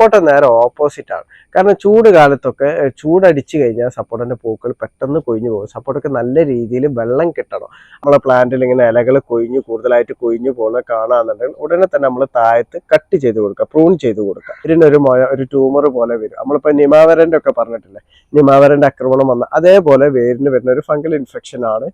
സപ്പോർട്ട നേരെ ഓപ്പോസിറ്റ് ആണ്. കാരണം ചൂട് കാലത്തൊക്കെ ചൂടടിച്ചു കഴിഞ്ഞാൽ സപ്പോർട്ടിന്റെ പൂക്കൾ പെട്ടെന്ന് കൊഴിഞ്ഞു പോകും. സപ്പോർട്ടൊക്കെ നല്ല രീതിയിൽ വെള്ളം കിട്ടണം. നമ്മളെ പ്ലാന്റിൽ ഇങ്ങനെ ഇലകൾ കൊഴിഞ്ഞു കൂടുതലായിട്ട് കൊഴിഞ്ഞു പോകുന്ന കാണാന്നുണ്ടെങ്കിൽ ഉടനെ തന്നെ നമ്മൾ താഴത്ത് കട്ട് ചെയ്ത് കൊടുക്കുക പ്രൂൺ ചെയ്ത് കൊടുക്കുക. ഇതിനൊരു മൊയ ഒരു ട്യൂമർ പോലെ വരും. നമ്മളിപ്പോൾ നിമാവരന്റെ ഒക്കെ പറഞ്ഞിട്ടില്ലേ? നിമാവരന്റെ ആക്രമണം വന്ന അതേപോലെ വേരിന് വരുന്ന ഒരു ഫംഗൽ ഇൻഫെക്ഷൻ ആണ്.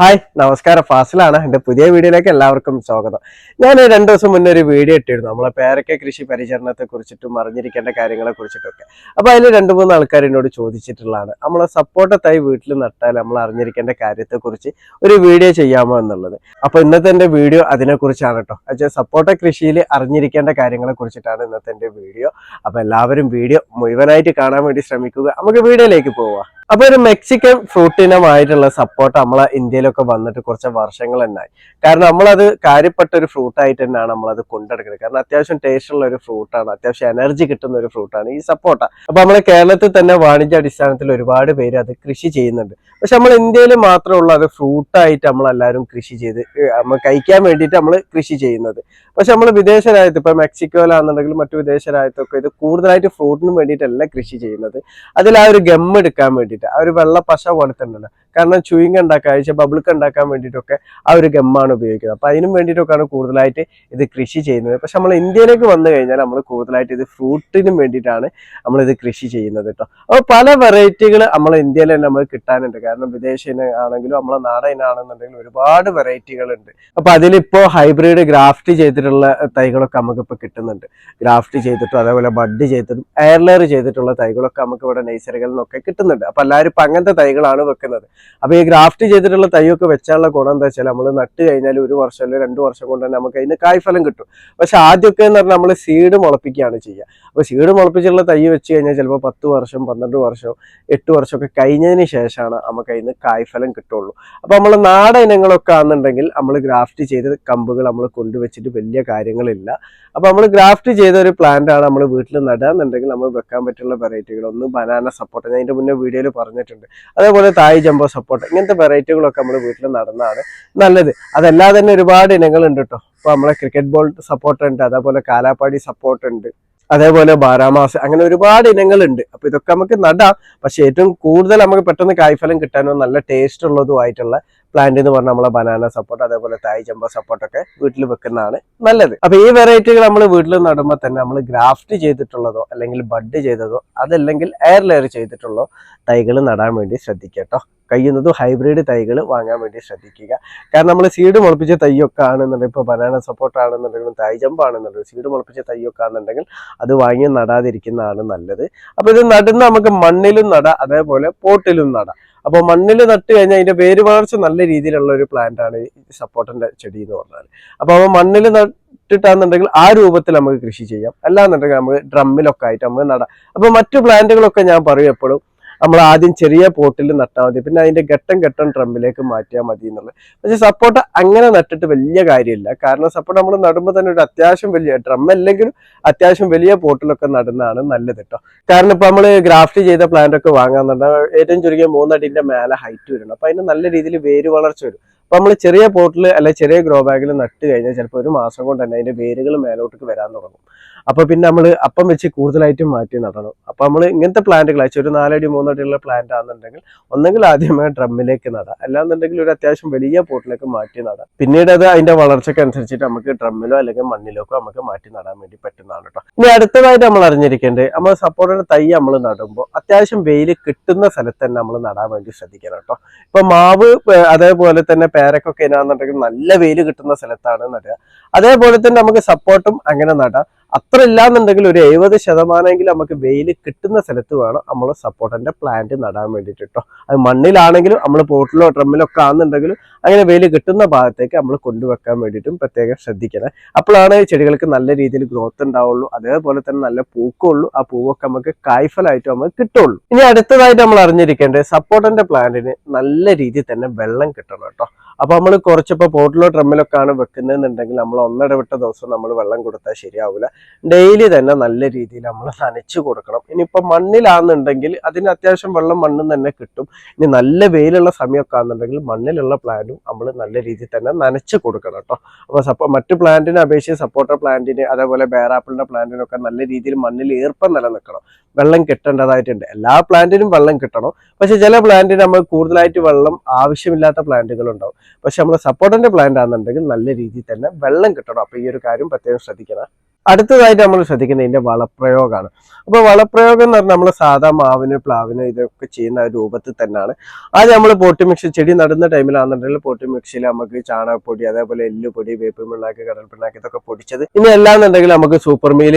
ഹായ് നമസ്കാരം. ഫാസിലാണ്. എന്റെ പുതിയ വീഡിയോയിലേക്ക് എല്ലാവർക്കും സ്വാഗതം. ഞാൻ രണ്ട് ദിവസം മുന്നേ ഒരു വീഡിയോ ഇട്ടിരുന്നു. നമ്മളെ പേരക്ക കൃഷി പരിചരണത്തെ കുറിച്ചിട്ടും അറിഞ്ഞിരിക്കേണ്ട കാര്യങ്ങളെ കുറിച്ചിട്ടൊക്കെ. അപ്പൊ അതിൽ രണ്ട് മൂന്ന് ആൾക്കാർ എന്നോട് ചോദിച്ചിട്ടുള്ളതാണ്. നമ്മളെ സപ്പോർട്ട തൈ വീട്ടിൽ നട്ടാൽ നമ്മൾ അറിഞ്ഞിരിക്കേണ്ട കാര്യത്തെക്കുറിച്ച് ഒരു വീഡിയോ ചെയ്യാമോ എന്നുള്ളത്. അപ്പൊ ഇന്നത്തെ എന്റെ വീഡിയോ അതിനെക്കുറിച്ചാണ് കേട്ടോ. അച്ഛാ സപ്പോർട്ട കൃഷിയിൽ അറിഞ്ഞിരിക്കേണ്ട കാര്യങ്ങളെ കുറിച്ചിട്ടാണ് ഇന്നത്തെ എന്റെ വീഡിയോ. അപ്പോൾ എല്ലാവരും വീഡിയോ മുഴുവനായിട്ട് കാണാൻ വേണ്ടി ശ്രമിക്കുക. നമുക്ക് വീഡിയോയിലേക്ക് പോവാം. അപ്പൊ ഒരു മെക്സിക്കൻ ഫ്രൂട്ടിനമായിട്ടുള്ള സപ്പോർട്ട് നമ്മളെ ഇന്ത്യയിലൊക്കെ വന്നിട്ട് കുറച്ച് വർഷങ്ങൾ തന്നെയായി കാരണം നമ്മളത് കാര്യപ്പെട്ട ഒരു ഫ്രൂട്ട് ആയിട്ട് തന്നെയാണ് നമ്മളത് കൊണ്ടെടുക്കുന്നത്. കാരണം അത്യാവശ്യം ടേസ്റ്റ് ഉള്ള ഒരു ഫ്രൂട്ടാണ് അത്യാവശ്യം എനർജി കിട്ടുന്ന ഒരു ഫ്രൂട്ടാണ് ഈ സപ്പോർട്ട അപ്പൊ നമ്മളെ കേരളത്തിൽ തന്നെ വാണിജ്യ അടിസ്ഥാനത്തിൽ ഒരുപാട് പേര് അത് കൃഷി ചെയ്യുന്നുണ്ട്. പക്ഷെ നമ്മൾ ഇന്ത്യയിൽ മാത്രമേ ഉള്ളൂ അത് ഫ്രൂട്ടായിട്ട് നമ്മളെല്ലാവരും കൃഷി ചെയ്ത് നമ്മൾ കഴിക്കാൻ വേണ്ടിയിട്ട് നമ്മൾ കൃഷി ചെയ്യുന്നത്. പക്ഷെ നമ്മൾ വിദേശ രാജ്യത്ത് ഇപ്പം മെക്സിക്കോയിലാണെന്നുണ്ടെങ്കിൽ മറ്റു വിദേശ രാജ്യത്തൊക്കെ ഇത് കൂടുതലായിട്ട് ഫ്രൂട്ടിന് വേണ്ടിയിട്ടല്ല കൃഷി ചെയ്യുന്നത്. അതിൽ ആ ഒരു ഗം എടുക്കാൻ വേണ്ടിയിട്ട് ആ ഒരു വെള്ള പശ പോലെ തന്നെയല്ല കാരണം ചുയിങ് ഉണ്ടാക്കാൻ അയച്ച ബബിൾക്ക് ഉണ്ടാക്കാൻ വേണ്ടിയിട്ടൊക്കെ ആ ഒരു ഗമ്മാണ് ഉപയോഗിക്കുന്നത്. അപ്പം അതിനും വേണ്ടിയിട്ടൊക്കെയാണ് കൂടുതലായിട്ട് ഇത് കൃഷി ചെയ്യുന്നത്. പക്ഷെ നമ്മൾ ഇന്ത്യയിലേക്ക് വന്നു കഴിഞ്ഞാൽ നമ്മൾ കൂടുതലായിട്ട് ഇത് ഫ്രൂട്ടിനും വേണ്ടിയിട്ടാണ് നമ്മളിത് കൃഷി ചെയ്യുന്നത് കേട്ടോ. അപ്പോൾ പല വെറൈറ്റികൾ നമ്മൾ ഇന്ത്യയിൽ തന്നെ നമുക്ക് കിട്ടാനുണ്ട്. കാരണം വിദേശ ആണെങ്കിലും നമ്മളെ നാടൻ ഇനാണെന്നുണ്ടെങ്കിലും ഒരുപാട് വെറൈറ്റികൾ ഉണ്ട് അതിലിപ്പോൾ അതിലിപ്പോ ഹൈബ്രിഡ് ഗ്രാഫ്റ്റ് ചെയ്തിട്ടുള്ള തൈകളൊക്കെ നമുക്കിപ്പോൾ കിട്ടുന്നുണ്ട്. ഗ്രാഫ്റ്റ് ചെയ്തിട്ടും അതേപോലെ ബഡ് ചെയ്തിട്ടും എയർലെയർ ചെയ്തിട്ടുള്ള തൈകളൊക്കെ നമുക്ക് ഇവിടെ നഴ്സറികളിൽ നിന്നൊക്കെ കിട്ടുന്നുണ്ട്. അപ്പം എല്ലാവരും ഇപ്പം അങ്ങനത്തെ തൈകളാണ് വെക്കുന്നത്. അപ്പൊ ഈ ഗ്രാഫ്റ്റ് ചെയ്തിട്ടുള്ള തൈയൊക്കെ വെച്ചാലുള്ള ഗുണം എന്താ വെച്ചാൽ നമ്മൾ നട്ട് കഴിഞ്ഞാൽ ഒരു വർഷം അല്ലെങ്കിൽ രണ്ട് വർഷം കൊണ്ട് തന്നെ നമുക്ക് അതിന് കായ്ഫലം കിട്ടും. പക്ഷെ ആദ്യമൊക്കെ എന്ന് പറഞ്ഞാൽ നമ്മൾ സീഡ് മുളപ്പിക്കുകയാണ് ചെയ്യുക. അപ്പൊ സീഡ് മുളപ്പിച്ചുള്ള തൈ വെച്ച് കഴിഞ്ഞാൽ ചിലപ്പോൾ പത്ത് വർഷം പന്ത്രണ്ട് വർഷം എട്ട് വർഷമൊക്കെ കഴിഞ്ഞതിന് ശേഷമാണ് നമുക്ക് അതിന് കായ്ഫലം കിട്ടുള്ളൂ. അപ്പൊ നമ്മൾ നാടൻ ഇനങ്ങളൊക്കെ ആണെന്നുണ്ടെങ്കിൽ നമ്മൾ ഗ്രാഫ്റ്റ് ചെയ്ത് കമ്പുകൾ നമ്മൾ കൊണ്ടുവച്ചിട്ട് വലിയ കാര്യങ്ങളില്ല. അപ്പൊ നമ്മൾ ഗ്രാഫ്റ്റ് ചെയ്ത ഒരു പ്ലാന്റ് ആണ് നമ്മൾ വീട്ടിൽ നടാന്നുണ്ടെങ്കിൽ നമ്മൾ വെക്കാൻ പറ്റുള്ള വെറൈറ്റികൾ ഒന്ന് ബനാന സപ്പോർട്ട് ഞാൻ അതിന്റെ മുന്നേ വീഡിയോയിൽ പറഞ്ഞിട്ടുണ്ട്. അതേപോലെ തായ് ജംബോ സപ്പോർട്ട് ഇങ്ങനത്തെ വെറൈറ്റികളൊക്കെ നമ്മൾ വീട്ടിൽ നടന്നതാണ് നല്ലത്. അതല്ലാതെ തന്നെ ഒരുപാട് ഇനങ്ങൾ ഉണ്ട് കേട്ടോ ഇപ്പൊ നമ്മളെ ക്രിക്കറ്റ് ബോൾ സപ്പോർട്ട് ഉണ്ട് അതേപോലെ കാലാപ്പാടി സപ്പോർട്ട് ഉണ്ട് അതേപോലെ ബാരാമാസ് അങ്ങനെ ഒരുപാട് ഇനങ്ങളുണ്ട് അപ്പൊ ഇതൊക്കെ നമുക്ക് നടാം. പക്ഷെ ഏറ്റവും കൂടുതൽ നമുക്ക് പെട്ടെന്ന് കായ്ഫലം കിട്ടാനോ നല്ല ടേസ്റ്റ് ഉള്ളതുമായിട്ടുള്ള പ്ലാന്റ് എന്ന് പറഞ്ഞാൽ നമ്മളെ ബനാന സപ്പോർട്ട് അതേപോലെ തായ് ചമ്പ സപ്പോർട്ട് ഒക്കെ വീട്ടിൽ വെക്കുന്നതാണ് നല്ലത്. അപ്പൊ ഈ വെറൈറ്റികൾ നമ്മൾ വീട്ടിൽ നടുമ്പോൾ തന്നെ നമ്മൾ ഗ്രാഫ്റ്റ് ചെയ്തിട്ടുള്ളതോ അല്ലെങ്കിൽ ബഡ് ചെയ്തതോ അതല്ലെങ്കിൽ എയർ ലെയർ ചെയ്തിട്ടുള്ളതോ തൈകൾ നടാൻ വേണ്ടി ശ്രദ്ധിക്കട്ടോ കേട്ടോ കഴിയുന്നതും ഹൈബ്രിഡ് തൈകൾ വാങ്ങാൻ വേണ്ടി ശ്രദ്ധിക്കുക. കാരണം നമ്മൾ സീഡ് മുളപ്പിച്ച തൈയൊക്കെ ആണെന്നുണ്ടെങ്കിൽ ഇപ്പോൾ ബനാന സപ്പോർട്ട് ആണെന്നുണ്ടെങ്കിലും തൈ ജമ്പ് ആണെന്നുണ്ടെങ്കിൽ സീഡ് മുളപ്പിച്ച തൈയൊക്കെ ആണെന്നുണ്ടെങ്കിൽ അത് വാങ്ങി നടാതിരിക്കുന്നതാണ് നല്ലത്. അപ്പോൾ ഇത് നടുന്ന നമുക്ക് മണ്ണിലും നട അതേപോലെ പോട്ടിലും നടാം. അപ്പോൾ മണ്ണിൽ നട്ട് കഴിഞ്ഞാൽ അതിന്റെ വേര് വളർച്ച നല്ല രീതിയിലുള്ള ഒരു പ്ലാന്റ് ആണ് ഈ സപ്പോർട്ടിന്റെ ചെടി എന്ന് പറഞ്ഞാൽ അപ്പോൾ അവ മണ്ണിൽ നട്ടിട്ടാണെന്നുണ്ടെങ്കിൽ ആ രൂപത്തിൽ നമുക്ക് കൃഷി ചെയ്യാം. അല്ലാന്നുണ്ടെങ്കിൽ നമുക്ക് ഡ്രമ്മിലൊക്കെ ആയിട്ട് നമുക്ക് നടാം. അപ്പോൾ മറ്റു പ്ലാന്റുകളൊക്കെ ഞാൻ പറയും എപ്പോഴും നമ്മൾ ആദ്യം ചെറിയ പോട്ടിൽ നട്ടാൽ മതി. പിന്നെ അതിന്റെ ഘട്ടം ഘട്ടം ഡ്രമ്മിലേക്ക് മാറ്റിയാൽ മതി എന്നുള്ളത്. പക്ഷെ സപ്പോർട്ട് അങ്ങനെ നട്ടിട്ട് വലിയ കാര്യമില്ല. കാരണം സപ്പോർട്ട് നമ്മൾ നടുമ്പോൾ തന്നെ ഒരു അത്യാവശ്യം വലിയ ഡ്രം അല്ലെങ്കിലും അത്യാവശ്യം വലിയ പോട്ടിലൊക്കെ നടുന്നതാണ് നല്ലത് കേട്ടോ കാരണം ഇപ്പൊ നമ്മൾ ഗ്രാഫ്റ്റ് ചെയ്ത പ്ലാന്റ് ഒക്കെ വാങ്ങാന്നുണ്ടെങ്കിൽ ഏറ്റവും ചുരുങ്ങിയ മൂന്നടിന്റെ മേലെ ഹൈറ്റ് വരണം. അപ്പൊ അതിന് നല്ല രീതിയിൽ വേര് വളർച്ച വരും. അപ്പൊ നമ്മൾ ചെറിയ പോട്ടിൽ അല്ലെ ചെറിയ ഗ്രോ ബാഗിൽ നട്ട് കഴിഞ്ഞാൽ ചിലപ്പോൾ ഒരു മാസം കൊണ്ട് തന്നെ അതിന്റെ വേരുകൾ മേലോട്ടേക്ക് വരാൻ തുടങ്ങും. അപ്പൊ പിന്നെ നമ്മൾ അപ്പം വെച്ച് കൂടുതലായിട്ട് മാറ്റി നടണം. അപ്പൊ നമ്മൾ ഇങ്ങനത്തെ പ്ലാന്റുകൾ അയച്ചു ഒരു നാലടി മൂന്നടിയുള്ള പ്ലാന്റ് ആണെന്നുണ്ടെങ്കിൽ ഒന്നെങ്കിൽ ആദ്യമേ ഡ്രമ്മിലേക്ക് നടാം. അല്ലാന്നുണ്ടെങ്കിൽ ഒരു അത്യാവശ്യം വലിയ പോട്ടിലേക്ക് മാറ്റി നടാം. പിന്നീട് അത് അതിന്റെ വളർച്ചയ്ക്ക് അനുസരിച്ചിട്ട് നമുക്ക് ഡ്രമ്മിലോ അല്ലെങ്കിൽ മണ്ണിലേക്കോ നമുക്ക് മാറ്റി നടാൻ വേണ്ടി പറ്റുന്നതാണ് കേട്ടോ ഇനി അടുത്തതായിട്ട് നമ്മൾ അറിഞ്ഞിരിക്കേണ്ടത് നമ്മൾ സപ്പോർട്ടിന്റെ തൈ നമ്മൾ നടുമ്പോൾ അത്യാവശ്യം വെയിൽ കിട്ടുന്ന സ്ഥലത്ത് തന്നെ നമ്മൾ നടാൻ വേണ്ടി ശ്രദ്ധിക്കണം കേട്ടോ ഇപ്പൊ മാവ് അതേപോലെ തന്നെ പേരക്കൊക്കെ എന്നാന്നുണ്ടെങ്കിൽ നല്ല വെയിൽ കിട്ടുന്ന സ്ഥലത്താണ് നടുക. അതേപോലെ തന്നെ നമുക്ക് സപ്പോർട്ടും അങ്ങനെ നടാം. അത്ര ഇല്ലാന്നുണ്ടെങ്കിൽ ഒരു എഴുപത് ശതമാനമെങ്കിലും നമുക്ക് വെയിൽ കിട്ടുന്ന സ്ഥലത്ത് വേണം നമ്മൾ സപ്പോർട്ടിന്റെ പ്ലാന്റ് നടാൻ വേണ്ടിയിട്ട് കേട്ടോ അത് മണ്ണിലാണെങ്കിലും നമ്മൾ പോട്ടിലോ ട്രമ്മിലോ ഒക്കെ ആണെന്നുണ്ടെങ്കിലും അങ്ങനെ വെയിൽ കിട്ടുന്ന ഭാഗത്തേക്ക് നമ്മൾ കൊണ്ടുവെക്കാൻ വേണ്ടിയിട്ടും പ്രത്യേകം ശ്രദ്ധിക്കണം. അപ്പോഴാണ് ചെടികൾക്ക് നല്ല രീതിയിൽ ഗ്രോത്ത് ഉണ്ടാവുള്ളൂ. അതേപോലെ തന്നെ നല്ല പൂക്കുള്ളൂ. ആ പൂവൊക്കെ നമുക്ക് കായ്ഫലായിട്ട് നമുക്ക് കിട്ടുള്ളൂ. ഇനി അടുത്തതായിട്ട് നമ്മൾ അറിഞ്ഞിരിക്കേണ്ടത് സപ്പോർട്ടിന്റെ പ്ലാന്റിന് നല്ല രീതിയിൽ തന്നെ വെള്ളം കിട്ടണം കേട്ടോ അപ്പൊ നമ്മൾ കുറച്ചിപ്പോ പോട്ടിലോ ഡ്രമ്മിലൊക്കെ ആണ് വെക്കുന്നതെന്നുണ്ടെങ്കിൽ നമ്മൾ ഒന്നിടവിട്ട ദിവസം നമ്മൾ വെള്ളം കൊടുത്താൽ ശരിയാവില്ല ഡെയിലി തന്നെ നല്ല രീതിയിൽ നമ്മൾ നനച്ചു കൊടുക്കണം. ഇനിയിപ്പോ മണ്ണിലാണെന്നുണ്ടെങ്കിൽ അതിന് അത്യാവശ്യം വെള്ളം മണ്ണിൽ തന്നെ കിട്ടും. ഇനി നല്ല വെയിലുള്ള സമയമൊക്കെ ആണെന്നുണ്ടെങ്കിൽ മണ്ണിലുള്ള പ്ലാന്റും നമ്മൾ നല്ല രീതിയിൽ തന്നെ നനച്ചു കൊടുക്കണം കേട്ടോ. അപ്പൊ സപ്പോ മറ്റു പ്ലാന്റിനെ അപേക്ഷിച്ച് സപ്പോർട്ടർ പ്ലാന്റിന് അതേപോലെ ബേറാപ്പിളിന്റെ പ്ലാന്റിനൊക്കെ നല്ല രീതിയിൽ മണ്ണിൽ ഈർപ്പം നിലനിൽക്കണം. വെള്ളം കിട്ടേണ്ടതായിട്ടുണ്ട്. എല്ലാ പ്ലാന്റിനും വെള്ളം കിട്ടണം. പക്ഷെ ചില പ്ലാന്റിന് നമ്മൾ കൂടുതലായിട്ട് വെള്ളം ആവശ്യമില്ലാത്ത പ്ലാന്റുകൾ ഉണ്ടാവും പക്ഷെ നമ്മൾ സപ്പോർട്ടന്റ് പ്ലാന്റ് ആണെന്നുണ്ടെങ്കിൽ നല്ല രീതിയിൽ തന്നെ വെള്ളം കിട്ടണം. അപ്പൊ ഈ ഒരു കാര്യം പ്രത്യേകം ശ്രദ്ധിക്കണം. അടുത്തതായിട്ട് നമ്മൾ ശ്രദ്ധിക്കുന്നത് ഇതിന്റെ വളപ്രയോഗമാണ് അപ്പൊ വളപ്രയോഗം എന്ന് പറഞ്ഞാൽ നമ്മൾ സാധാ മാവിന് പ്ലാവിന് ഇതൊക്കെ ചെയ്യുന്ന രൂപത്തിൽ തന്നെയാണ്. അത് നമ്മൾ പോട്ടി മിക്സ് ചെടി നടുന്ന ടൈമിലാണെന്നുണ്ടെങ്കിൽ പോട്ടി മിക്സിൽ നമുക്ക് ചാണകപ്പൊടി അതേപോലെ എല്ലുപൊടി വേപ്പ് പിണ്ണാക്ക് കടൽ ഇതൊക്കെ പൊടിച്ചത്. ഇനി അല്ലാന്നുണ്ടെങ്കിൽ നമുക്ക് സൂപ്പർ മീൽ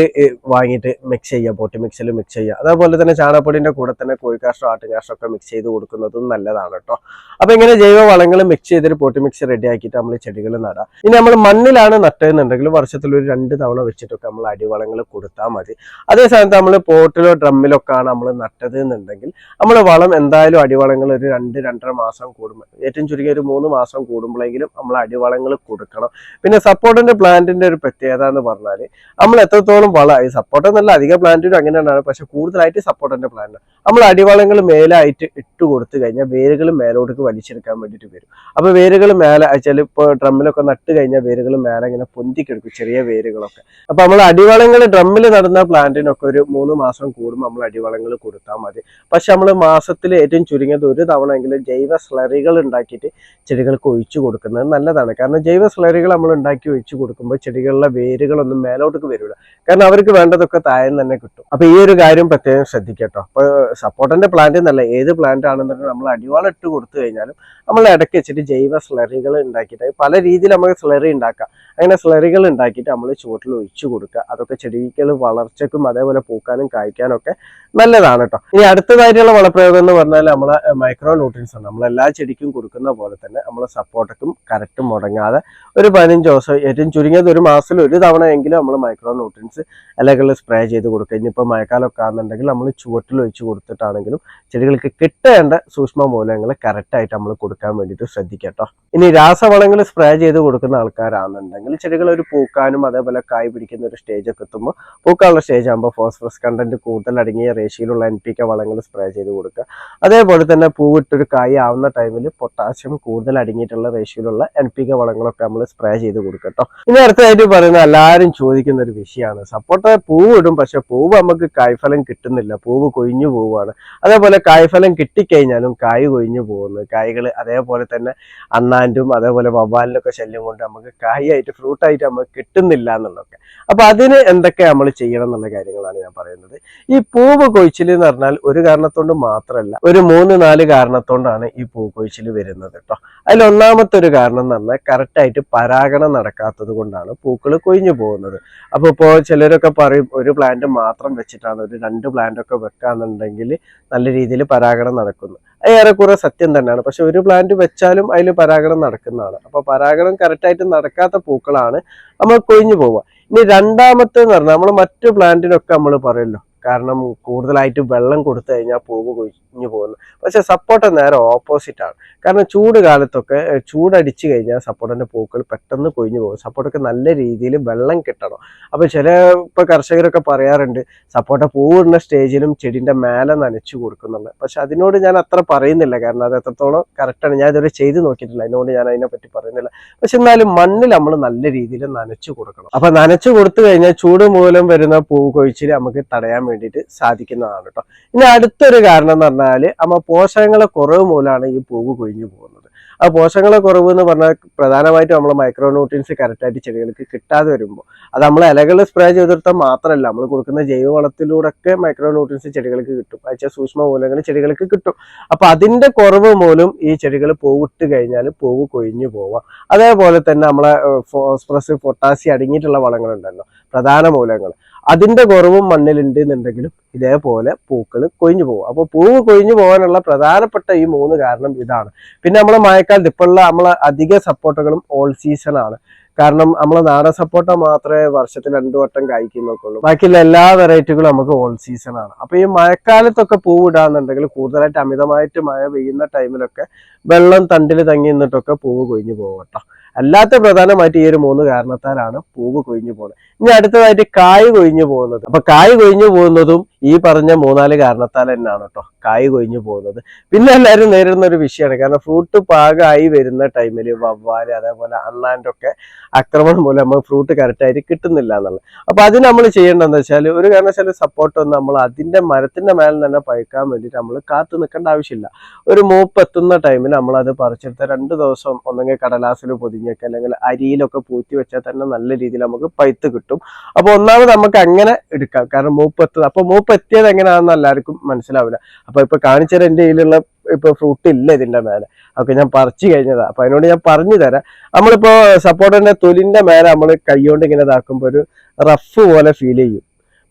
വാങ്ങിയിട്ട് മിക്സ് ചെയ്യാം പോട്ടി മിക്സിൽ മിക്സ് ചെയ്യാം. അതേപോലെ തന്നെ ചാണകപ്പൊടിന്റെ കൂടെ തന്നെ കോഴിക്കാഷ്ടം ആട്ടുകാഷ്ടം ഒക്കെ മിക്സ് ചെയ്ത് കൊടുക്കുന്നതും നല്ലതാണ് കേട്ടോ. അപ്പൊ ഇങ്ങനെ ജൈവ വളങ്ങൾ മിക്സ് ചെയ്തിട്ട് പോട്ടി മിക്സ് റെഡി ആക്കിയിട്ട് നമ്മൾ ചെടികൾ നടാം. ഇനി നമ്മൾ മണ്ണിലാണ് നട്ടതെന്നുണ്ടെങ്കിൽ വർഷത്തിൽ ഒരു രണ്ട് തവണ വെച്ചിട്ടൊക്കെ നമ്മൾ അടിവളങ്ങൾ കൊടുത്താൽ മതി. അതേ സമയത്ത് നമ്മൾ പോട്ടിലോ ഡ്രമ്മിലോ ആണ് നമ്മൾ നട്ടത് എന്നുണ്ടെങ്കിൽ നമ്മൾ വളം എന്തായാലും അടിവളങ്ങൾ ഒരു രണ്ട് രണ്ടര മാസം കൂടുമ്പോൾ ഏറ്റവും ചുരുങ്ങിയ ഒരു മൂന്ന് മാസം കൂടുമ്പോഴെങ്കിലും നമ്മൾ അടിവളങ്ങൾ കൊടുക്കണം. പിന്നെ സപ്പോർട്ടിന്റെ പ്ലാന്റിന്റെ ഒരു പ്രത്യേകത എന്ന് പറഞ്ഞാൽ നമ്മൾ എത്രത്തോളം വളം ഈ സപ്പോർട്ട് എന്നല്ല അധിക പ്ലാന്റിനും അങ്ങനെ തന്നെയാണ് പക്ഷെ കൂടുതലായിട്ട് സപ്പോർട്ടിന്റെ പ്ലാന്റ്. നമ്മൾ അടിവളങ്ങൾ മേലായിട്ട് ഇട്ട് കൊടുത്തു കഴിഞ്ഞാൽ വേരുകൾ മേലോട്ടേക്ക് വലിച്ചെടുക്കാൻ വേണ്ടിയിട്ട് വരും. അപ്പോൾ വേരുകൾ മേലെ ചിലപ്പോൾ ഡ്രമ്മിലൊക്കെ നട്ട് കഴിഞ്ഞാൽ വേരുകൾ മേലെ ഇങ്ങനെ പൊന്തിക്കെടുക്കും ചെറിയ വേരുകളൊക്കെ. അപ്പൊ നമ്മൾ അടിവളങ്ങൾ ഡ്രമ്മിൽ നടന്ന പ്ലാന്റിനൊക്കെ ഒരു മൂന്ന് മാസം കൂടുമ്പോൾ നമ്മൾ അടിവളങ്ങൾ കൊടുത്താൽ മതി. പക്ഷെ നമ്മൾ മാസത്തിൽ ഏറ്റവും ചുരുങ്ങിയത് ഒരു തവണയെങ്കിലും ജൈവ സ്ലറികൾ ഉണ്ടാക്കിയിട്ട് ചെടികൾക്ക് ഒഴിച്ചു കൊടുക്കുന്നത് നല്ലതാണ്. കാരണം ജൈവ സ്ലറികൾ നമ്മൾ ഉണ്ടാക്കി ഒഴിച്ചു കൊടുക്കുമ്പോൾ ചെടികളിലെ വേരുകളൊന്നും മേലോട്ടേക്ക് വരില്ല. കാരണം അവർക്ക് വേണ്ടതൊക്കെ താഴെ തന്നെ കിട്ടും. അപ്പോൾ ഈ ഒരു കാര്യം പ്രത്യേകം ശ്രദ്ധിക്കട്ടോ. അപ്പോൾ സപ്പോർട്ടന്റെ പ്ലാന്റ് എന്നല്ല ഏത് പ്ലാന്റ് ആണെന്നുണ്ടെങ്കിൽ നമ്മൾ അടിവാളം ഇട്ട് കൊടുത്തു കഴിഞ്ഞാലും നമ്മൾ ഇടയ്ക്ക് വെച്ചിട്ട് ജൈവ സ്ലറികൾ ഉണ്ടാക്കിയിട്ട് പല രീതിയിൽ നമുക്ക് സ്ലറി ഉണ്ടാക്കാം. അങ്ങനെ സ്ലറികൾ ഉണ്ടാക്കിയിട്ട് നമ്മൾ ചുവട്ടിൽ ഒഴിച്ചു കൊടുക്കുക. അതൊക്കെ ചെടികൾ വളർച്ചക്കും അതേപോലെ പൂക്കാനും കായ്ക്കാനും ഒക്കെ നല്ലതാണ് കേട്ടോ ഇനി അടുത്തതായിട്ടുള്ള വളപ്രയോഗം എന്ന് പറഞ്ഞാൽ നമ്മളെ മൈക്രോ ന്യൂട്രിയൻസ് ആണ്. നമ്മൾ എല്ലാ ചെടിക്കും കൊടുക്കുന്ന പോലെ തന്നെ നമ്മളെ സപ്പോർട്ടക്കും കറക്റ്റ് മുടങ്ങാതെ ഒരു പതിനഞ്ച് ദിവസം ഏറ്റവും ചുരുങ്ങിയത് ഒരു മാസത്തിൽ ഒരു തവണ എങ്കിലും നമ്മൾ മൈക്രോ ന്യൂട്രിയൻസ് ഇലകളിൽ സ്പ്രേ ചെയ്ത് കൊടുക്കുക. ഇനിയിപ്പോൾ മഴക്കാലമൊക്കെ ആണെന്നുണ്ടെങ്കിൽ നമ്മൾ ചുവട്ടിൽ ഒഴിച്ച് കൊടുത്തിട്ടാണെങ്കിലും ചെടികൾക്ക് കിട്ടേണ്ട സൂക്ഷ്മ മൂലകങ്ങൾ കറക്റ്റായിട്ട് നമ്മൾ കൊടുക്കാൻ വേണ്ടിയിട്ട് ശ്രദ്ധിക്കട്ടോ ഇനി രാസവളങ്ങൾ സ്പ്രേ ചെയ്ത് കൊടുക്കുന്ന ആൾക്കാരാണെന്നുണ്ടെങ്കിൽ ചെടികൾ ഒരു പൂക്കാനും അതേപോലെ കായ് പിടിക്കുന്ന ഒരു സ്റ്റേജ് ഒക്കെ എത്തുമ്പോൾ പൂക്കാനുള്ള സ്റ്റേജ് ആകുമ്പോൾ ഫോസ്ഫറസ് കണ്ടന്റ് കൂടുതൽ അടങ്ങിയ റേഷ്യയിലുള്ള എൻ പി കെ വളങ്ങൾ സ്പ്രേ ചെയ്ത് കൊടുക്കുക. അതേപോലെ തന്നെ പൂവിട്ടൊരു കായ് ആവുന്ന ടൈമിൽ പൊട്ടാസ്യം കൂടുതൽ അടങ്ങിയിട്ടുള്ള റേഷ്യയിലുള്ള എൻ പി കെ വളങ്ങളൊക്കെ നമ്മൾ സ്പ്രേ ചെയ്ത് കൊടുക്കുക കേട്ടോ ഇനി അടുത്തതായിട്ട് പറയുന്ന എല്ലാവരും ചോദിക്കുന്ന ഒരു വിഷയമാണ് സപ്പോർട്ട പൂവ് ഇടും പക്ഷെ പൂവ് നമുക്ക് കായ്ഫലം കിട്ടുന്നില്ല. പൂവ് കൊഴിഞ്ഞു പോവുകയാണ്. അതേപോലെ കായ്ഫലം കിട്ടിക്കഴിഞ്ഞാലും കായ് കൊഴിഞ്ഞു പോകുന്നു. കായ്കൾ അതേപോലെ തന്നെ അണ്ണാന്റും അതേപോലെ വവ്വാലിനൊക്കെ ശല്യം കൊണ്ട് നമുക്ക് കായായിട്ട് ഫ്രൂട്ടായിട്ട് നമുക്ക് കിട്ടുന്നില്ല എന്നുള്ളതൊക്കെ. അപ്പൊ അതിന് എന്തൊക്കെ നമ്മൾ ചെയ്യണം എന്നുള്ള കാര്യങ്ങളാണ് ഞാൻ പറയുന്നത്. ഈ പൂവ് കൊഴിച്ചിൽ എന്ന് പറഞ്ഞാൽ ഒരു കാരണത്തോണ്ട് മാത്രമല്ല ഒരു മൂന്ന് നാല് കാരണത്തോണ്ടാണ് ഈ പൂ കൊഴിച്ചിൽ വരുന്നത് കേട്ടോ അതിൽ ഒന്നാമത്തെ ഒരു കാരണം എന്ന് പറഞ്ഞാൽ കറക്റ്റായിട്ട് പരാഗണം നടക്കാത്തത് കൊണ്ടാണ് പൂക്കൾ കൊഴിഞ്ഞു പോകുന്നത്. അപ്പൊ ഇപ്പോ ചിലരൊക്കെ പറയും ഒരു പ്ലാന്റ് മാത്രം വെച്ചിട്ടാണ് ഒരു രണ്ട് പ്ലാന്റ് ഒക്കെ വെക്കാന്നുണ്ടെങ്കിൽ നല്ല രീതിയിൽ പരാഗണം നടക്കുന്നു. ഏറെക്കുറെ സത്യം തന്നെയാണ്. പക്ഷെ ഒരു പ്ലാന്റ് വെച്ചാലും അതിൽ പരാഗണം നടക്കുന്നതാണ്. അപ്പൊ പരാഗണം കറക്റ്റായിട്ട് നടക്കാത്ത പൂക്കളാണ് നമ്മൾ കൊഴിഞ്ഞു പോവുക. ഇനി രണ്ടാമത്തെ എന്ന് പറഞ്ഞാൽ നമ്മൾ മറ്റു പ്ലാന്റിനൊക്കെ നമ്മൾ പറയുമല്ലോ കാരണം കൂടുതലായിട്ട് വെള്ളം കൊടുത്തു കഴിഞ്ഞാൽ പൂവ് കൊഴിഞ്ഞു പോകുന്നു. പക്ഷെ സപ്പോർട്ട നേരെ ഓപ്പോസിറ്റ് ആണ്. കാരണം ചൂട് കാലത്തൊക്കെ ചൂടടിച്ചു കഴിഞ്ഞാൽ സപ്പോട്ടന്റെ പൂക്കൾ പെട്ടെന്ന് കൊഴിഞ്ഞു പോകും. സപ്പോർട്ടൊക്കെ നല്ല രീതിയിൽ വെള്ളം കിട്ടണം. അപ്പോൾ ചില ഇപ്പോൾ കർഷകരൊക്കെ പറയാറുണ്ട് സപ്പോർട്ട പൂവിടുന്ന സ്റ്റേജിലും ചെടിന്റെ മേലെ നനച്ചു കൊടുക്കുന്നുണ്ട് പക്ഷെ അതിനോട് ഞാൻ അത്ര പറയുന്നില്ല. കാരണം അത് എത്രത്തോളം കറക്റ്റാണ് ഞാൻ ഇതുവരെ ചെയ്ത് നോക്കിയിട്ടില്ല. അതിനോട് ഞാൻ അതിനെ പറ്റി പറയുന്നില്ല. പക്ഷെ എന്നാലും മണ്ണിൽ നമ്മൾ നല്ല രീതിയിൽ നനച്ചു കൊടുക്കണം. അപ്പോൾ നനച്ചു കൊടുത്തു കഴിഞ്ഞാൽ ചൂട് മൂലം വരുന്ന പൂ കൊഴിച്ചിൽ നമുക്ക് തടയാൻ വേണ്ടിയിട്ട് സാധിക്കുന്നതാണ് കേട്ടോ ഇനി അടുത്തൊരു കാരണം എന്ന് പറഞ്ഞാൽ അമ്മ പോഷകങ്ങളെ കുറവ് മൂലമാണ് ഈ പൂവ് കൊഴിഞ്ഞു പോകുന്നത്. ആ പോഷകങ്ങളെ കുറവ് എന്ന് പറഞ്ഞാൽ പ്രധാനമായിട്ടും നമ്മൾ മൈക്രോ ന്യൂട്രിയൻസ് കറക്റ്റായിട്ട് ചെടികൾക്ക് കിട്ടാതെ വരുമ്പോൾ അത് നമ്മൾ ഇലകൾ സ്പ്രേ ചെയ്തെടുത്താൽ മാത്രമല്ല നമ്മൾ കൊടുക്കുന്ന ജൈവവളത്തിലൂടെ ഒക്കെ മൈക്രോ ന്യൂട്രിയൻസ് ചെടികൾക്ക് കിട്ടും. അയച്ച സൂക്ഷ്മ മൂലങ്ങൾ ചെടികൾക്ക് കിട്ടും. അപ്പോൾ അതിന്റെ കുറവ് മൂലം ഈ ചെടികൾ പൂവിട്ട് കഴിഞ്ഞാൽ പൂവ് കൊഴിഞ്ഞു പോവാം. അതേപോലെ തന്നെ നമ്മളെ ഫോസ്ഫറസ് പൊട്ടാസ്യം അടങ്ങിയിട്ടുള്ള വളങ്ങളുണ്ടല്ലോ. പ്രധാന മൂലങ്ങൾ. അതിന്റെ കുറവും മണ്ണിലുണ്ട് എന്നുണ്ടെങ്കിലും ഇതേപോലെ പൂക്കൾ കൊഴിഞ്ഞു പോകും. അപ്പോൾ പൂവ് കൊഴിഞ്ഞു പോകാനുള്ള പ്രധാനപ്പെട്ട ഈ മൂന്ന് കാരണം ഇതാണ്. പിന്നെ നമ്മളെ മഴക്കാലത്ത് ഇപ്പോഴുള്ള നമ്മളെ അധിക സപ്പോർട്ടുകളും ഓൾ സീസൺ ആണ്. കാരണം നമ്മളെ നാടൻ സപ്പോർട്ട മാത്രമേ വർഷത്തിൽ രണ്ടു വട്ടം കഴിക്കുന്നൊക്കെയുള്ളൂ ബാക്കിയുള്ള എല്ലാ വെറൈറ്റികളും നമുക്ക് ഓൾ സീസൺ ആണ്. അപ്പൊ ഈ മഴക്കാലത്തൊക്കെ പൂവിടാന്നുണ്ടെങ്കിൽ കൂടുതലായിട്ട് അമിതമായിട്ട് മഴ പെയ്യുന്ന ടൈമിലൊക്കെ വെള്ളം തണ്ടിൽ തങ്ങി നിന്നിട്ടൊക്കെ പൂവ് കൊഴിഞ്ഞു പോകും കേട്ടോ. അല്ലാത്ത പ്രധാനമായിട്ട് ഈ ഒരു മൂന്ന് കാരണത്താലാണ് പൂവ് കൊഴിഞ്ഞു പോകുന്നത്. ഇനി അടുത്തതായിട്ട് കായ് കൊഴിഞ്ഞു പോകുന്നത്. അപ്പൊ കായ് കൊഴിഞ്ഞു പോകുന്നതും ഈ പറഞ്ഞ മൂന്നാൽ കാരണത്താൽ തന്നെയാണ് കേട്ടോ. കായ് കൊഴിഞ്ഞു പോകുന്നത്. പിന്നെ എല്ലാവരും നേരിടുന്ന ഒരു വിഷയമാണ്. കാരണം ഫ്രൂട്ട് പാകമായി വരുന്ന ടൈമിൽ വവ്വാൽ അതേപോലെ അണ്ണാന്റെ ഒക്കെ ആക്രമണം മൂലം നമുക്ക് ഫ്രൂട്ട് കറക്റ്റായിട്ട് കിട്ടുന്നില്ല എന്നുള്ളത്. അപ്പൊ അത് നമ്മൾ ചെയ്യേണ്ടതെന്ന് വെച്ചാൽ ഒരു കാരണവശാൽ സപ്പോർട്ട് ഒന്നും നമ്മൾ അതിന്റെ മരത്തിന്റെ മേലെ തന്നെ പഴുക്കാൻ വേണ്ടിയിട്ട് നമ്മൾ കാത്തു നിൽക്കേണ്ട ആവശ്യമില്ല. ഒരു മൂപ്പ് എത്തുന്ന ടൈമിൽ നമ്മൾ അത് പറിച്ചെടുത്ത് രണ്ട് ദിവസം ഒന്നെങ്കിൽ കടലാസിൽ പൊതിഞ്ഞൊക്കെ അല്ലെങ്കിൽ അരിയിലൊക്കെ പൂത്തി വെച്ചാൽ തന്നെ നല്ല രീതിയിൽ നമുക്ക് പൈത്ത് കിട്ടും. അപ്പൊ ഒന്നാമത് നമുക്ക് അങ്ങനെ എടുക്കാം. കാരണം മൂപ്പ് എത്തുന്നത് അപ്പൊ മൂപ്പ് എത്തിയത് എങ്ങനെയാണെന്ന് എല്ലാവർക്കും മനസ്സിലാവില്ല. അപ്പൊ ഇപ്പൊ കാണിച്ചത് എന്റെ കയ്യിലുള്ള ഇപ്പൊ ഫ്രൂട്ട് ഇല്ല ഇതിന്റെ മേലെ. ഒക്കെ ഞാൻ പറിച്ചു കഴിഞ്ഞതാണ് അപ്പൊ അതിനോട് ഞാൻ പറഞ്ഞു തരാം. നമ്മളിപ്പോ സപ്പോർട്ടറിന്റെ തൊലിന്റെ മേലെ നമ്മൾ കൈകൊണ്ട് ഇങ്ങനെ ഇതാക്കുമ്പോ ഒരു റഫ് പോലെ ഫീൽ ചെയ്യും.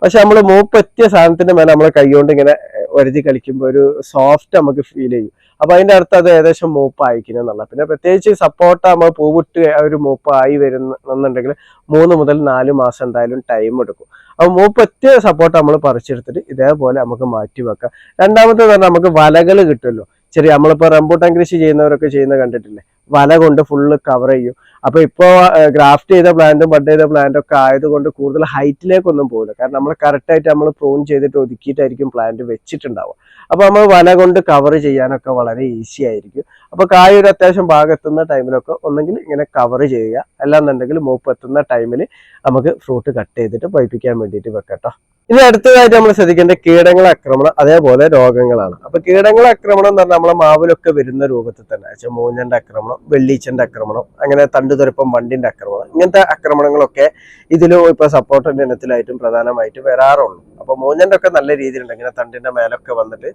പക്ഷെ നമ്മൾ മൂപ്പെത്തിയ സാധനത്തിന്റെ മേലെ നമ്മൾ കൈകൊണ്ട് ഇങ്ങനെ ഒരുതി കളിക്കുമ്പോൾ ഒരു സോഫ്റ്റ് നമുക്ക് ഫീൽ ചെയ്യും. അപ്പൊ അതിന്റെ അർത്ഥം അത് ഏകദേശം മൂപ്പ് എന്നുള്ളത്. പിന്നെ പ്രത്യേകിച്ച് സപ്പോർട്ട് നമ്മൾ പൂവിട്ട് ഒരു മൂപ്പ് ആയി വരുന്നുണ്ടെങ്കിൽ മൂന്ന് മുതൽ നാല് മാസം എന്തായാലും ടൈം എടുക്കും. അപ്പൊ മൂപ്പത്തിയ സപ്പോർട്ട് നമ്മൾ പറിച്ചെടുത്തിട്ട് ഇതേപോലെ നമുക്ക് മാറ്റി വെക്കാം രണ്ടാമത്തെ തന്നെ നമുക്ക് വലകൾ കിട്ടുമല്ലോ. ചെറിയ നമ്മളിപ്പോ റംബൂട്ടാൻ കൃഷി ചെയ്യുന്നവരൊക്കെ ചെയ്യുന്ന കണ്ടിട്ടില്ലേ? വല കൊണ്ട് ഫുള്ള് കവർ ചെയ്യും. അപ്പൊ ഇപ്പോ ഗ്രാഫ്റ്റ് ചെയ്ത പ്ലാന്റും ബഡ് ചെയ്ത പ്ലാന്റും ഒക്കെ ആയതുകൊണ്ട് കൂടുതൽ ഹൈറ്റിലേക്കൊന്നും പോകില്ല കാരണം നമ്മൾ കറക്റ്റ് ആയിട്ട് നമ്മൾ പ്രൂൺ ചെയ്തിട്ട് ഒതുക്കിയിട്ടായിരിക്കും പ്ലാന്റ് വെച്ചിട്ടുണ്ടാവുക. അപ്പൊ നമ്മൾ വല കൊണ്ട് കവർ ചെയ്യാനൊക്കെ വളരെ ഈസി ആയിരിക്കും. അപ്പൊ കായ ഒരു അത്യാവശ്യം ഭാഗത്തുന്ന ടൈമിലൊക്കെ ഒന്നെങ്കിൽ ഇങ്ങനെ കവർ ചെയ്യുക. അല്ലാന്നുണ്ടെങ്കിൽ മൂപ്പ് എത്തുന്ന ടൈമിൽ നമുക്ക് ഫ്രൂട്ട് കട്ട് ചെയ്തിട്ട് പഴിപ്പിക്കാൻ വേണ്ടിയിട്ട് വെക്കട്ടോ ഇനി അടുത്തതായിട്ട് നമ്മൾ ശ്രദ്ധിക്കേണ്ട കീടങ്ങളെ ആക്രമണം അതേപോലെ രോഗങ്ങളാണ്. അപ്പൊ കീടങ്ങളെ ആക്രമണം എന്ന് പറഞ്ഞാൽ നമ്മളെ മാവിലൊക്കെ വരുന്ന രൂപത്തിൽ തന്നെ മൂഞ്ഞന്റെ ആക്രമണം വെള്ളീച്ചന്റെ ആക്രമണം അങ്ങനെ തണ്ടുതുരപ്പം വണ്ടിന്റെ ആക്രമണം ഇങ്ങനത്തെ ആക്രമണങ്ങളൊക്കെ ഇതിലും ഇപ്പൊ സപ്പോർട്ടൻ ഇനത്തിലായിട്ടും പ്രധാനമായിട്ടും വരാറുള്ളൂ. അപ്പൊ മൂഞ്ഞന്റെ ഒക്കെ നല്ല രീതിയിലുണ്ട്. ഇങ്ങനെ തണ്ടിന്റെ മേലൊക്കെ വന്നിട്ട്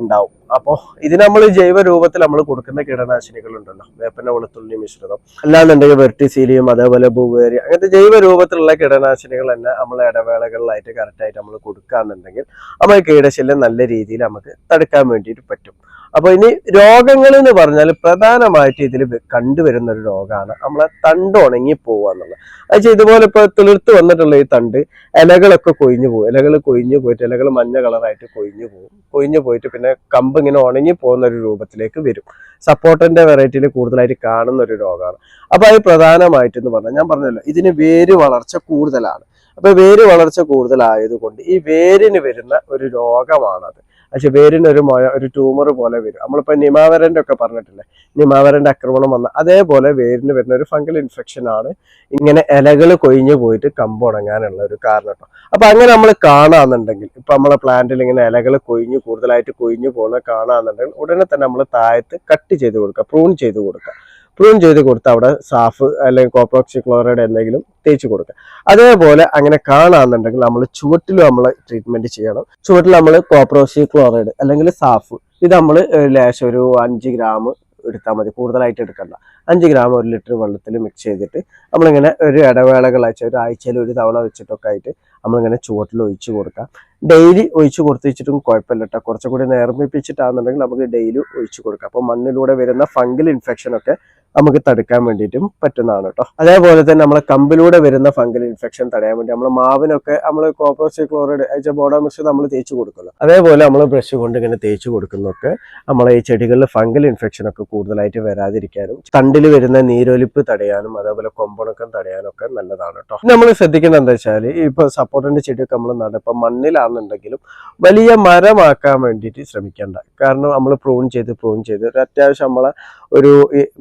ഉണ്ടാവും. അപ്പോൾ ഇത് നമ്മൾ ജൈവ രൂപത്തിൽ നമ്മൾ കൊടുക്കുന്ന കീടനാശിനികൾ ഉണ്ടല്ലോ വേപ്പന വെളുത്തുള്ളി മിശ്രിതം. അല്ലാന്നുണ്ടെങ്കിൽ വെർട്ടിസീലിയം അതേപോലെ ബുവേരി അങ്ങനത്തെ ജൈവ രൂപത്തിലുള്ള കീടനാശിനികൾ തന്നെ നമ്മൾ ഇടവേളകളിലായിട്ട് കറക്റ്റായിട്ട് നമ്മൾ കൊടുക്കുകയെന്നുണ്ടെങ്കിൽ നമ്മൾ കീടശല്യം നല്ല രീതിയിൽ നമുക്ക് തടുക്കാൻ വേണ്ടിയിട്ട് പറ്റും. അപ്പൊ ഇനി രോഗങ്ങൾ എന്ന് പറഞ്ഞാൽ പ്രധാനമായിട്ട് ഇതിൽ കണ്ടുവരുന്ന ഒരു രോഗമാണ്. നമ്മളെ തണ്ട് ഉണങ്ങി പോവുക എന്നുള്ളത്. അത് ഇതുപോലെ ഇപ്പൊ തുളിർത്ത് വന്നിട്ടുള്ള ഈ തണ്ട് ഇലകളൊക്കെ കൊഴിഞ്ഞു പോകും. ഇലകൾ കൊഴിഞ്ഞു പോയിട്ട് ഇലകൾ മഞ്ഞ കളറായിട്ട് കൊഴിഞ്ഞു പോകും. കൊഴിഞ്ഞു പോയിട്ട് പിന്നെ കമ്പ് ഇങ്ങനെ ഉണങ്ങി പോകുന്ന ഒരു രൂപത്തിലേക്ക് വരും. സപ്പോർട്ടിന്റെ വെറൈറ്റിയിൽ കൂടുതലായിട്ട് കാണുന്ന ഒരു രോഗമാണ്. അപ്പൊ അത് പ്രധാനമായിട്ട് എന്ന് പറഞ്ഞാൽ ഞാൻ പറഞ്ഞല്ലോ ഇതിന് വേര് വളർച്ച കൂടുതലാണ്. അപ്പൊ വേര് വളർച്ച കൂടുതലായതുകൊണ്ട് ഈ വേരിന് വരുന്ന ഒരു രോഗമാണത്. പക്ഷെ വേരിന് ഒരു മൊയ ഒരു ട്യൂമർ പോലെ വരും. നമ്മളിപ്പോ നിമാവരന്റെ ഒക്കെ പറഞ്ഞിട്ടില്ലേ? നിമാവരന്റെ ആക്രമണം വന്ന അതേപോലെ വേരിന് വരുന്ന ഒരു ഫംഗൽ ഇൻഫെക്ഷൻ ആണ് ഇങ്ങനെ ഇലകൾ കൊഴിഞ്ഞു പോയിട്ട് കമ്പ് ഉണങ്ങാനുള്ള ഒരു കാരണം കേട്ടോ അപ്പൊ അങ്ങനെ നമ്മൾ കാണാന്നുണ്ടെങ്കിൽ ഇപ്പൊ നമ്മളെ പ്ലാന്റിൽ ഇങ്ങനെ ഇലകൾ കൊഴിഞ്ഞു കൂടുതലായിട്ട് കൊഴിഞ്ഞു പോകുന്നത് കാണാന്നുണ്ടെങ്കിൽ ഉടനെ തന്നെ നമ്മൾ താഴത്ത് കട്ട് ചെയ്ത് കൊടുക്കുക പ്രൂൺ ചെയ്ത് കൊടുക്കുക. പ്രൂൺ ചെയ്ത് കൊടുത്ത് അവിടെ സാഫ് അല്ലെങ്കിൽ കോപ്രോക്സി ക്ലോറൈഡ് എന്തെങ്കിലും തേച്ച് കൊടുക്കുക. അതേപോലെ അങ്ങനെ കാണാന്നുണ്ടെങ്കിൽ നമ്മൾ ചുവട്ടിൽ നമ്മൾ ട്രീറ്റ്മെന്റ് ചെയ്യണം. ചുവട്ടിൽ നമ്മൾ കോപ്രോക്സി ക്ലോറൈഡ് അല്ലെങ്കിൽ സാഫ് ഇത് നമ്മൾ ലേശം ഒരു അഞ്ച് ഗ്രാം എടുത്താൽ മതി. കൂടുതലായിട്ട് എടുക്കണ്ട. അഞ്ച് ഗ്രാം ഒരു ലിറ്റർ വെള്ളത്തിൽ മിക്സ് ചെയ്തിട്ട് നമ്മളിങ്ങനെ ഒരു ഇടവേളകളാഴ്ച ഒരു ആഴ്ചയിൽ ഒരു തവണ വെച്ചിട്ടൊക്കെ ആയിട്ട് നമ്മളിങ്ങനെ ചുവട്ടിൽ ഒഴിച്ചു കൊടുക്കാം. ഡെയിലി ഒഴിച്ചു കൊടുത്തു വെച്ചിട്ടും കുഴപ്പമില്ല കേട്ടോ കുറച്ചുകൂടി നേർമ്മിപ്പിച്ചിട്ടാണെന്നുണ്ടെങ്കിൽ നമുക്ക് ഡെയിലി ഒഴിച്ചു കൊടുക്കാം. അപ്പോൾ മണ്ണിലൂടെ വരുന്ന ഫംഗൽ ഇൻഫെക്ഷൻ ഒക്കെ നമുക്ക് തടുക്കാൻ വേണ്ടിയിട്ടും പറ്റുന്നതാണ് കേട്ടോ അതേപോലെ തന്നെ നമ്മളെ കമ്പിലൂടെ വരുന്ന ഫംഗൽ ഇൻഫെക്ഷൻ തടയാൻ വേണ്ടി നമ്മൾ മാവിനൊക്കെ നമ്മൾ കോപ്രോസി ക്ലോറൈഡ് അയച്ച ബോഡോമിക്സ് നമ്മൾ തേച്ച് കൊടുക്കുമല്ലോ. അതേപോലെ നമ്മൾ ബ്രഷ് കൊണ്ട് ഇങ്ങനെ തേച്ച് കൊടുക്കുന്നൊക്കെ നമ്മളെ ഈ ചെടികളിൽ ഫംഗൽ ഇൻഫെക്ഷൻ ഒക്കെ കൂടുതലായിട്ട് വരാതിരിക്കാനും തണ്ടിൽ വരുന്ന നീരൊലിപ്പ് തടയാനും അതേപോലെ കൊമ്പണക്കം തടയാനും ഒക്കെ നല്ലതാണ് കേട്ടോ നമ്മൾ ശ്രദ്ധിക്കേണ്ടത് എന്താ വെച്ചാൽ ഇപ്പൊ സപ്പോർട്ടിന്റെ ചെടിയൊക്കെ നമ്മൾ നടപ്പം മണ്ണിലാണെന്നുണ്ടെങ്കിലും വലിയ മരമാക്കാൻ വേണ്ടിയിട്ട് ശ്രമിക്കേണ്ട. കാരണം നമ്മൾ പ്രൂൺ ചെയ്ത് പ്രൂൺ ചെയ്ത് ഒരു അത്യാവശ്യം നമ്മളെ ഒരു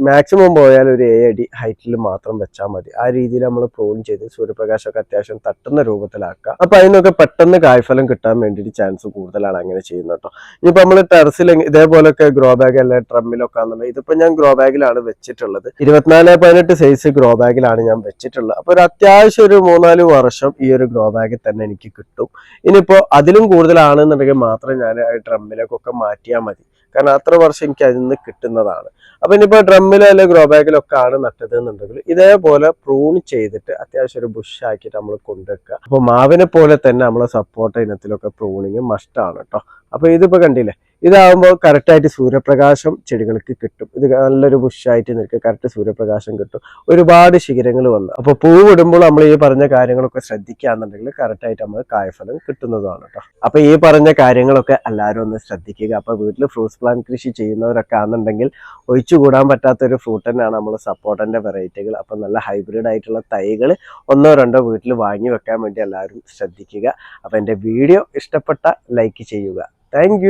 മാക്സിമം പോയാൽ ഒരു ഏഴ് അടി ഹൈറ്റിൽ മാത്രം വെച്ചാൽ മതി. ആ രീതിയിൽ നമ്മൾ പ്രൂൺ ചെയ്ത് സൂര്യപ്രകാശമൊക്കെ അത്യാവശ്യം തട്ടുന്ന രൂപത്തിലാക്കുക അപ്പൊ അതിനൊക്കെ പെട്ടെന്ന് കായ്ഫലം കിട്ടാൻ വേണ്ടിയിട്ട് ചാൻസ് കൂടുതലാണ് അങ്ങനെ ചെയ്യുന്നത് കേട്ടോ. ഇനിയിപ്പോ നമ്മൾ ടെറസിൽ ഇതേപോലൊക്കെ ഗ്രോ ബാഗ് അല്ലെ ഡ്രമ്മിലൊക്കെ ആണെന്നുണ്ടെങ്കിൽ ഇതിപ്പോ ഞാൻ ഗ്രോ ബാഗിലാണ് വെച്ചിട്ടുള്ളത്. ഇരുപത്തിനാല് പതിനെട്ട് സൈസ് ഗ്രോ ബാഗിലാണ് ഞാൻ വെച്ചിട്ടുള്ളത്. അപ്പോൾ ഒരു അത്യാവശ്യം ഒരു മൂന്നാൽ വർഷം ഈ ഒരു ഗ്രോ ബാഗിൽ തന്നെ എനിക്ക് കിട്ടും. ഇനിയിപ്പോ അതിലും കൂടുതലാണെന്നുണ്ടെങ്കിൽ മാത്രം ഞാൻ ഡ്രമ്മിലേക്കൊക്കെ മാറ്റിയാൽ മതി. കാരണം അത്ര വർഷം എനിക്ക് അതിൽ നിന്ന് കിട്ടുന്നതാണ്. അപ്പൊ ഇനിയിപ്പോ ഡ്രമ്മിലോ അല്ലെങ്കിൽ ഗ്രോ ബാഗിലൊക്കെ ആണ് നട്ടത് എന്നുണ്ടെങ്കിൽ ഇതേപോലെ പ്രൂൺ ചെയ്തിട്ട് അത്യാവശ്യം ഒരു ബുഷ് ആക്കിയിട്ട് നമ്മൾ കൊണ്ടുവെക്കുക. അപ്പൊ മാവിനെ പോലെ തന്നെ നമ്മളെ സപ്പോർട്ട് ഇനത്തിലൊക്കെ പ്രൂണിങ് മസ്റ്റാണ് കേട്ടോ അപ്പൊ ഇതിപ്പോ കണ്ടില്ലേ? ഇതാകുമ്പോൾ കറക്റ്റായിട്ട് സൂര്യപ്രകാശം ചെടികൾക്ക് കിട്ടും. ഇത് നല്ലൊരു ബുഷായിട്ട് നിൽക്കും. കറക്റ്റ് സൂര്യപ്രകാശം കിട്ടും. ഒരുപാട് ശിഖരങ്ങൾ വന്നു. അപ്പോൾ പൂവിടുമ്പോൾ നമ്മൾ ഈ പറഞ്ഞ കാര്യങ്ങളൊക്കെ ശ്രദ്ധിക്കുകയാണെന്നുണ്ടെങ്കിൽ കറക്റ്റായിട്ട് നമ്മൾ കായഫലം കിട്ടുന്നതാണ് കേട്ടോ അപ്പോൾ ഈ പറഞ്ഞ കാര്യങ്ങളൊക്കെ എല്ലാവരും ഒന്ന് ശ്രദ്ധിക്കുക. അപ്പോൾ വീട്ടിൽ ഫ്രൂട്ട്സ് പ്ലാന്റ് കൃഷി ചെയ്യുന്നവരൊക്കെ ആണെന്നുണ്ടെങ്കിൽ ഒഴിച്ചുകൂടാൻ പറ്റാത്ത ഒരു ഫ്രൂട്ട് തന്നെയാണ് നമ്മൾ സപ്പോർട്ടന്റെ വെറൈറ്റികൾ അപ്പോൾ നല്ല ഹൈബ്രിഡ് ആയിട്ടുള്ള തൈകൾ ഒന്നോ രണ്ടോ വീട്ടിൽ വാങ്ങി വെക്കാൻ വേണ്ടി എല്ലാവരും ശ്രദ്ധിക്കുക. അപ്പോൾ എന്റെ വീഡിയോ ഇഷ്ടപ്പെട്ട ലൈക്ക് ചെയ്യുക. താങ്ക്